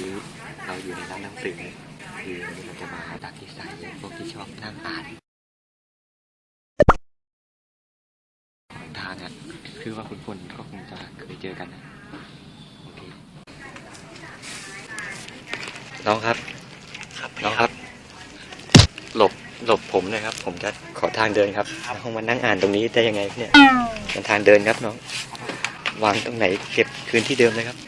อยู่ในร้านหนังสือคือวันเราจะมาดักที่ใส่พวกที่ชอบนั่งอ่านทางอะคือว่าคุณคนก็คงจะเคยเจอกันนะโอเคน้องครับครับน้องครับ หลบหลบผมนะครับ ผมจะขอทางเดินครับน้องมานั่งอ่านตรงนี้ได้ยังไงเนี่ยเป็นทางเดินครับน้อง วางตรงไหนเก็บคืนที่เดิมเลยครับ